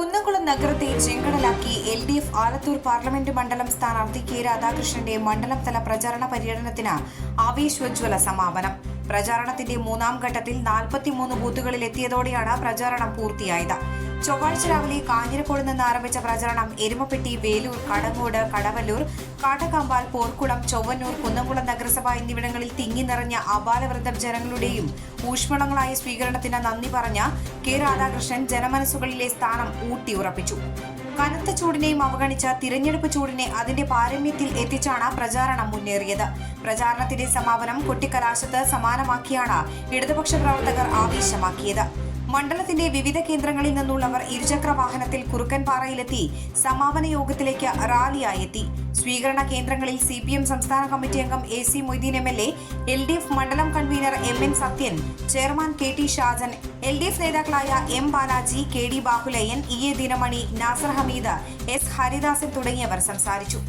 കുന്നംകുളം നഗരത്തെ ചെങ്കടലാക്കി L D F Alathur parliament മണ്ഡലം സ്ഥാനാർത്ഥി കെ രാധാകൃഷ്ണന്റെ മണ്ഡലം തല പ്രചാരണ പര്യടനത്തിന് ആവേശോജ്വല സമാപനം. പ്രചാരണത്തിന്റെ മൂന്നാം ഘട്ടത്തിൽ നാൽപ്പത്തിമൂന്ന് ബൂത്തുകളിൽ എത്തിയതോടെയാണ് പ്രചാരണം പൂർത്തിയായത്. ചൊവ്വാഴ്ച രാവിലെ കാഞ്ഞിരക്കോട് നിന്ന് ആരംഭിച്ച പ്രചരണം എരുമപ്പെട്ടി വേലൂർ കടങ്ങോട് കടവല്ലൂർ കാട്ടക്കാമ്പാൽ പോർക്കുളം ചൊവ്വന്നൂർ കുന്നംകുളം നഗരസഭ എന്നിവിടങ്ങളിൽ തിങ്ങി നിറഞ്ഞ അപാലവൃദ്ധം ജനങ്ങളുടെയും ഊഷ്മളങ്ങളായ സ്വീകരണത്തിന് നന്ദി പറഞ്ഞ കെ രാധാകൃഷ്ണൻ ജനമനസ്സുകളിലെ സ്ഥാനം ഊട്ടിയുറപ്പിച്ചു കനത്ത ചൂടിനെയും അവഗണിച്ച തിരഞ്ഞെടുപ്പ് ചൂടിനെ അതിന്റെ പാരമ്യത്തിൽ എത്തിച്ചാണ് പ്രചാരണം മുന്നേറിയത്. പ്രചാരണത്തിന്റെ സമാപനം കൊട്ടിക്കലാശത്ത് സമാനമാക്കിയാണ് ഇടതുപക്ഷ പ്രവർത്തകർ ആവേശമാക്കിയത്. മണ്ഡലത്തിന്റെ വിവിധ കേന്ദ്രങ്ങളിൽ നിന്നുള്ളവർ ഇരുചക്ര വാഹനത്തിൽ കുറുക്കൻപാറയിലെത്തി സമാപന യോഗത്തിലേക്ക് റാലിയായി എത്തി. സ്വീകരണ കേന്ദ്രങ്ങളിൽ സി പി എം സംസ്ഥാന കമ്മിറ്റി അംഗം A C Moideen M L A L D F മണ്ഡലം convener M N Sathyan chairman K T Shajan L D F നേതാക്കളായ M Balaji K D Bahuleyan E A Dinamani Nasar Hameed S Haridasan തുടങ്ങിയവർ സംസാരിച്ചു.